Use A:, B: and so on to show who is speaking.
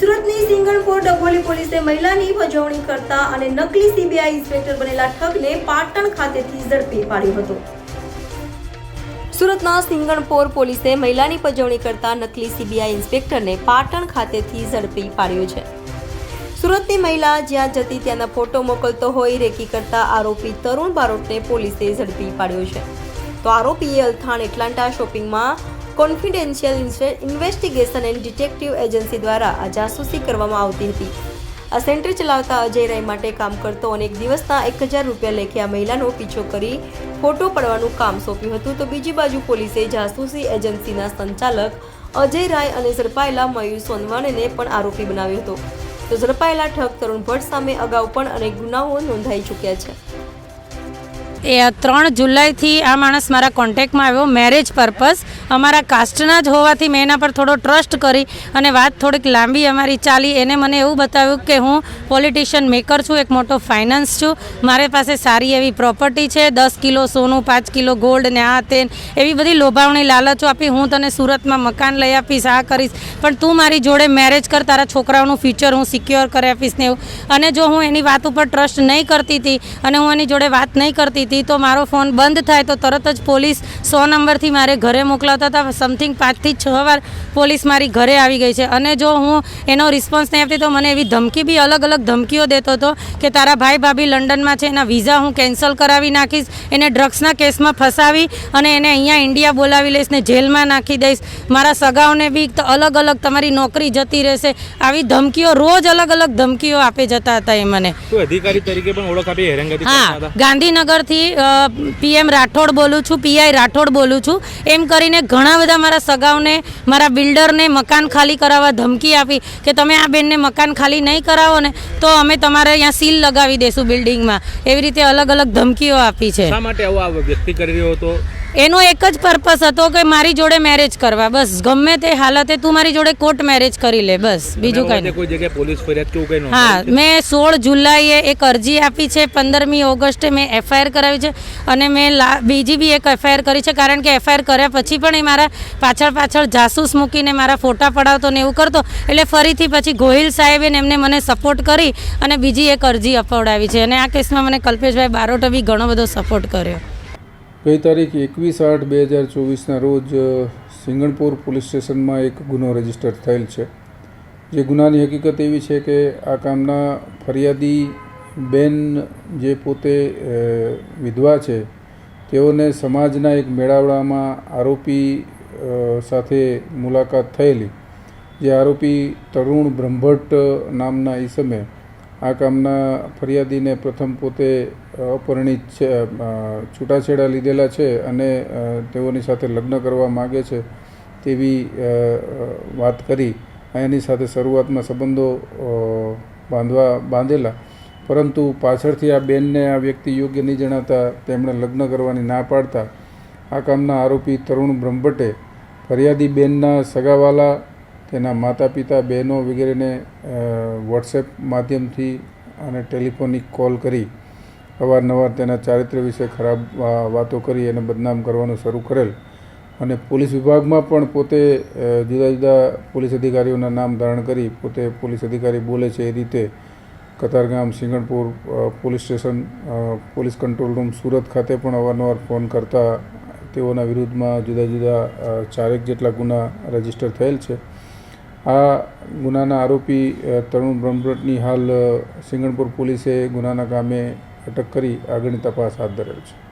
A: સુરતની સિંગણપોર ડભોલી પોલીસે મહિલાની ભજવણી કરતા અને નકલી સીબીઆઈ ઇન્સ્પેક્ટર બનેલા ઠગને પાટણ ખાતેથી ઝડપી પાડ્યો હતો. સુરતના સિંગણપોર પોલીસે મહિલાની પજવણી કરતા નકલી સીબીઆઈ ઇન્સ્પેક્ટરને પાટણ ખાતેથી ઝડપી પાડ્યો છે. સુરતની મહિલા જ્યાં જતી ત્યાંના ફોટો મોકલતો હોય, રેકી કરતા આરોપી તરુણ બારોટને પોલીસે ઝડપી પાડ્યો છે. તો આરોપીએ અલથાણ એટલાન્ટા શોપિંગમાં confidential investigation and detective agency દ્વારા આ જાસૂસી કરવામાં આવતી હતી. આ સેન્ટર ચલાવતા અજય રાય માટે કામ કરતો અને એક દિવસના એક હજાર રૂપિયા લેખે આ મહિલાનો પીછો કરી ફોટો પડવાનું કામ સોંપ્યું હતું. તો બીજી બાજુ પોલીસે જાસૂસી એજન્સીના સંચાલક અજય રાય અને ઝડપાયેલા મયુર સોનવાણીને પણ આરોપી બનાવ્યો હતો. તો ઝડપાયેલા ઠગ તરુણ ભટ્ટ સામે અગાઉ પણ અનેક ગુનાઓ નોંધાઈ ચૂક્યા છે.
B: એ ત્રણ જુલાઈથી આ માણસ મારા કોન્ટેક્ટમાં આવ્યો. મેરેજ પર્પઝ અમારા કાસ્ટના જ હોવાથી મેં એના પર થોડો ટ્રસ્ટ કરી અને વાત થોડીક લાંબી અમારી ચાલી. એને મને એવું બતાવ્યું કે હું પોલિટિશિયન મેકર છું, એક મોટો ફાઇનાન્સ છું. મારી પાસે સારી એવી પ્રોપર્ટી છે, દસ કિલો સોનું, પાંચ કિલો ગોલ્ડ ને આ તે એવી બધી લોભાવણી લાલચો આપી હું તને સુરતમાં મકાન લઈ આપીશ, આ કરીશ. પણ તું મારી જોડે મેરેજ કર, તારા છોકરાઓનું ફ્યુચર હું સિક્યોર કરી આપીશ ને એવું. અને જો હું એની વાત ઉપર ટ્રસ્ટ નહીં કરતી હતી અને હું એની જોડે વાત નહીં કરતી હતી તો મારો ફોન બંધ થાય તો તરત જ પોલીસ સો નંબરથી મારે ઘરે મોકલાવતા હતા. સમથિંગ પાંચથી છ વાર પોલીસ મારી ઘરે આવી ગઈ છે. અને જો હું એનો રિસ્પોન્સ નહીં આપતી તો મને એવી ધમકી બી અલગ અલગ ધમકીઓ દેતો હતો કે તારા ભાઈ ભાભી લંડનમાં છે એના વિઝા હું કેન્સલ કરાવી નાખીશ એને ડ્રગ્સના કેસમાં ફસાવી અને એને અહીંયા ઇન્ડિયા બોલાવી લઈશ ને જેલમાં નાખી દઈશ. મારા સગાઓને બી અલગ અલગ તમારી નોકરી જતી રહેશે. આવી ધમકીઓ રોજ અલગ અલગ ધમકીઓ આપે જતા હતા એ મને.
C: અધિકારી તરીકે પણ ઓળખ આપી
B: હા
C: કરતા હતા
B: પીએમ રાઠોડ બોલું છું પીઆઈ રાઠોડ બોલું છું. એમ કરીને ઘણા બધા મારા સગાઓને મારા બિલ્ડરને મકાન ખાલી કરાવવા ધમકી આપી કે તમે આ બેનને મકાન ખાલી નહીં કરાવો ને તો અમે તમારે અહીંયા સીલ લગાવી દઈશું બિલ્ડિંગમાં. એવી રીતે અલગ અલગ ધમકીઓ આપી છે.
C: શા માટે આવો આ વ્યક્તિ કરી રહ્યો હતો?
B: એનો એક જ પર્પસ હતો કે મારી જોડે મેરેજ કરવા. બસ ગમે તે હાલતે તું મારી જોડે કોર્ટ મેરેજ કરી લે બસ. બીજું કઈ
C: કંઈ જગ્યાએ પોલીસ ફરિયાદ કેવું કઈ
B: હા મેં સોળ જુલાઈએ એક અરજી આપી છે પંદરમી ઓગસ્ટે મેં એફઆઈઆર કરાવી છે. અને મેં બીજી બી એક એફઆઈઆર કરી છે, કારણ કે એફઆઈઆર કર્યા પછી પણ એ મારા પાછળ પાછળ જાસૂસ મૂકીને મારા ફોટા પડાવતો ને એવું કરતો. એટલે ફરીથી પછી ગોહિલ સાહેબે એમને મને સપોર્ટ કરી અને બીજી એક અરજી અપાવડાવી છે. અને આ કેસમાં મને કલ્પેશભાઈ બારોટે બી ઘણો બધો સપોર્ટ કર્યો.
D: ગઈ તારીખ એકવીસ આઠ બે હજાર ચોવીસના રોજ સિંગણપુર પોલીસ સ્ટેશનમાં એક ગુનો રજિસ્ટર થયેલ છે. જે ગુનાની હકીકત એવી છે કે આ કામના ફરિયાદી બેન જે પોતે વિધવા છે, તેઓને સમાજના એક મેળાવડામાં આરોપી સાથે મુલાકાત થયેલી, જે આરોપી તરુણ બ્રહ્મભટ્ટ નામના ઈસમે આ કામના ફરિયાદીને પ્રથમ પોતે અપરિણિત છે છૂટાછેડા લીધેલા છે અને તેઓની સાથે લગ્ન કરવા માગે છે તેવી વાત કરી એની સાથે શરૂઆતમાં સંબંધો બાંધવા, બાંધેલા. પરંતુ પાછળથી આ બેનને આ વ્યક્તિ યોગ્ય નહીં જણાતા તેમણે લગ્ન કરવાની ના પાડતા આ કામના આરોપી તરુણ બ્રહ્મભટ્ટે ફરિયાદી બેનના સગાવાલા, તેના માતા પિતા બહેનો વગેરેને વોટ્સએપ માધ્યમથી અને ટેલિફોનિક કોલ કરી અવારનવાર તેના ચારિત્ર્ય વિશે ખરાબ વાતો કરી અને બદનામ કરવાનું શરૂ કરેલ. અને પોલીસ વિભાગમાં પણ પોતે જુદા જુદા પોલીસ અધિકારીઓના નામ ધારણ કરી પોતે પોલીસ અધિકારી બોલે છે એ રીતે Katargam Singanpur police station police control room Surat ખાતે પણ અવારનવાર ફોન કરતા તેઓના વિરુદ્ધમાં જુદા જુદા ચારેક જેટલા ગુના રજિસ્ટર થયેલ છે. આ ગુનાના આરોપી તરુણ બ્રહ્મભટ્ટની હાલ સિંગણપુર પોલીસે ગુનાના કામે અટક કરી આગળની તપાસ હાથ ધરેલ છે.